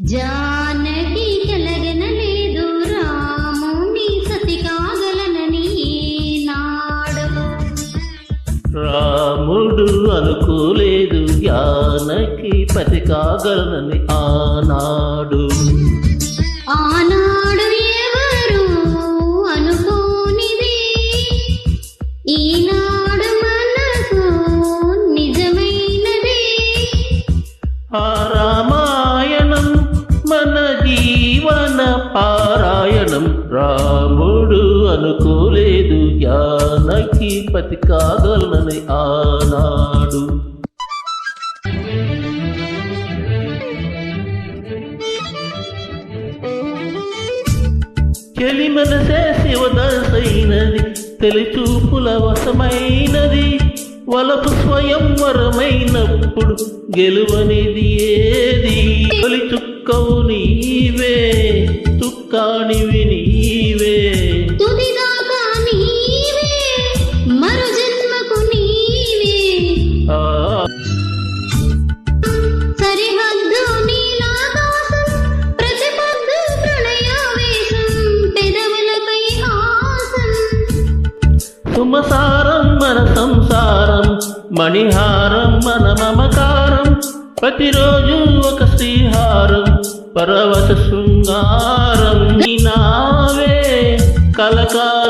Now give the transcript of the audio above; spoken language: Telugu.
జానకి కలగనలేదు రాముని సతి కాగలనని నాడు. రాముడు అనుకోలేదు జానకి పతి కాగలనని ఆనాడు. ఆనాడు ఎవరు అనుకోనిది? ఈనాడు మన జీవన పారాయణం. రాముడు అనుకోలేదు జానకి పతి కాగలనని ఆనాడు. చెలి మనసే శివదాసైనది తెలిచూపుల వశమైనది. వలపు స్వయం వరమైనప్పుడు గెలువనిది ఏది? తొలి చుక్కవు నీవే చుక్కానివి నీవే. తుదిదాకా నీవే మరు జన్మకు నీవే. ఆ. సరిహద్దు నీలాకాశం ప్రతిపద్దు ప్రణయావేశం పెదవులపై హాసం సుమసారం మన సంసారం మణిహారం మన మమకారం. ప్రతిరోజు ఒక శ్రీహారం పరవశ శృంగారం. నావే కలకాలం.